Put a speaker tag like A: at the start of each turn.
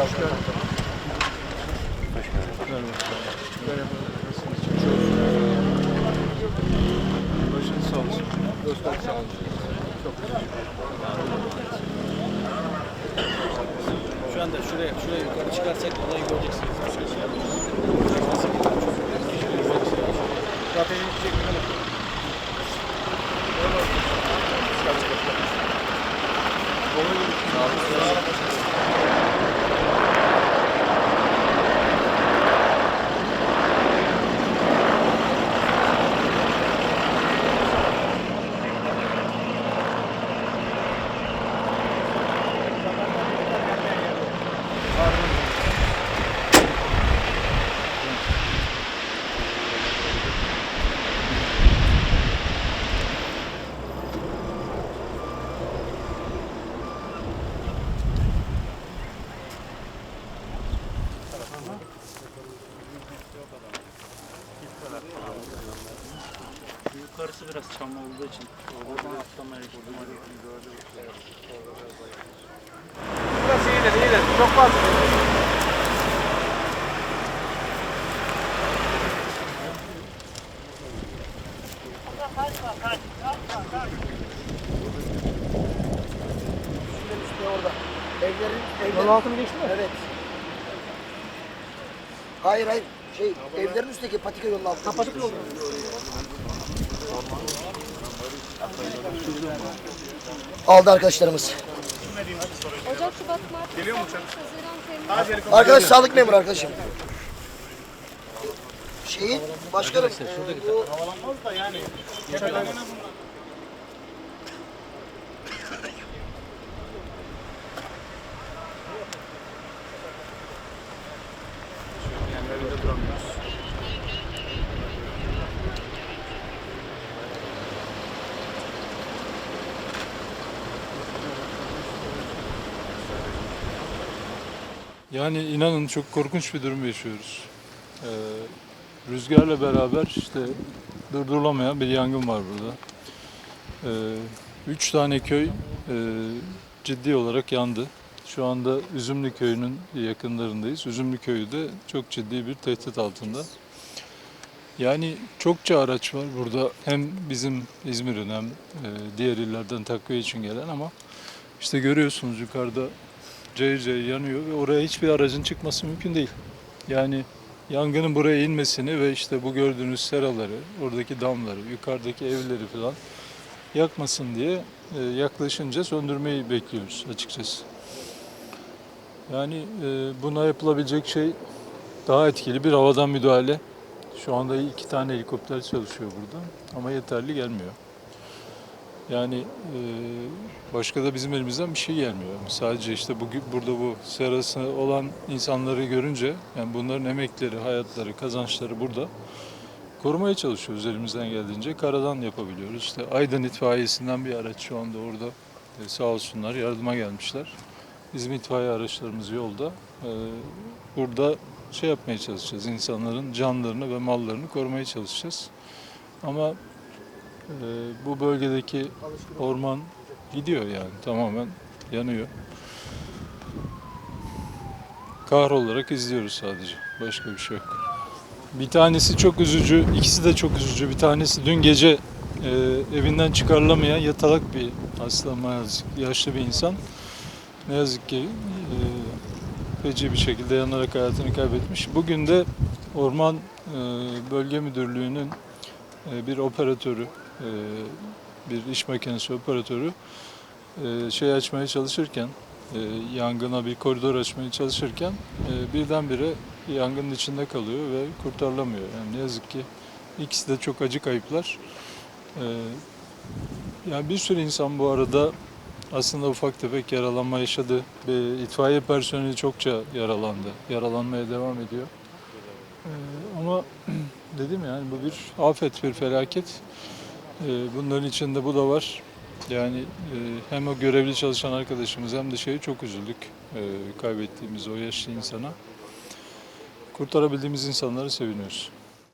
A: Başınız sağ olsun. Dostlar sağ olsun. Çok
B: Şu anda şuraya, şuraya yukarı çıkarsak olayı göreceksiniz.
A: Zaten çekmek
B: Yukarısı biraz çam olduğu için oradan atlamayı buldum.
A: Burası iyidir, iyidir. Çok fazla.
C: orada. Evlerin, evlerin.
A: Yol altını geçti mi?
C: Evet. Hayır hayır. Şey, evlerin üstteki patika yolun altında. patika yolu. Aldı arkadaşlarımız.
D: Ocak, Şubat, Mart, Geliyor mu Haziran, Temmuz.
C: Arkadaş sağlık memuru arkadaşım. Şeyin başkanım. bu
A: Yerlerinde
E: Yani inanın çok korkunç bir durum yaşıyoruz. Ee, rüzgarla beraber işte durdurulamayan bir yangın var burada. Ee, üç tane köy e, ciddi olarak yandı. Şu anda Üzümlü Köyü'nün yakınlarındayız. Üzümlü Köyü de çok ciddi bir tehdit altında. Yani çokça araç var burada. Hem bizim İzmir'in hem e, diğer illerden takviye için gelen ama işte görüyorsunuz yukarıda cayır cayır yanıyor ve oraya hiçbir aracın çıkması mümkün değil. Yani yangının buraya inmesini ve işte bu gördüğünüz seraları, oradaki damları, yukarıdaki evleri falan yakmasın diye e, yaklaşınca söndürmeyi bekliyoruz açıkçası. Yani e, buna yapılabilecek şey daha etkili bir havadan müdahale. Şu anda iki tane helikopter çalışıyor burada ama yeterli gelmiyor. Yani e, başka da bizim elimizden bir şey gelmiyor. Sadece işte bugün burada bu serası olan insanları görünce yani bunların emekleri, hayatları, kazançları burada korumaya çalışıyoruz elimizden geldiğince. Karadan yapabiliyoruz. İşte Aydın itfaiyesinden bir araç şu anda orada E, sağ olsunlar yardıma gelmişler. Bizim itfaiye araçlarımız yolda. E, burada şey yapmaya çalışacağız. insanların canlarını ve mallarını korumaya çalışacağız. Ama e, bu bölgedeki orman gidiyor yani tamamen yanıyor. Kahrolarak izliyoruz sadece. Başka bir şey yok. Bir tanesi çok üzücü, ikisi de çok üzücü. Bir tanesi dün gece e, evinden çıkarılamayan yatalak bir hasta maalesef yaşlı bir insan. Ne yazık ki e, feci bir şekilde yanarak hayatını kaybetmiş. Bugün de Orman e, Bölge Müdürlüğü'nün e, bir operatörü, bir iş makinesi operatörü e, şey açmaya çalışırken, e, yangına bir koridor açmaya çalışırken e, birdenbire yangının içinde kalıyor ve kurtarılamıyor. Yani ne yazık ki ikisi de çok acı kayıplar. E, yani bir sürü insan bu arada aslında ufak tefek yaralanma yaşadı. İtfaiye personeli çokça yaralandı. Yaralanmaya devam ediyor. Ama dedim yani bu bir afet, bir felaket. Ee, bunların içinde bu da var. Yani e, hem o görevli çalışan arkadaşımız hem de şeyi çok üzüldük. Ee, kaybettiğimiz o yaşlı insana. Kurtarabildiğimiz insanları seviniyoruz.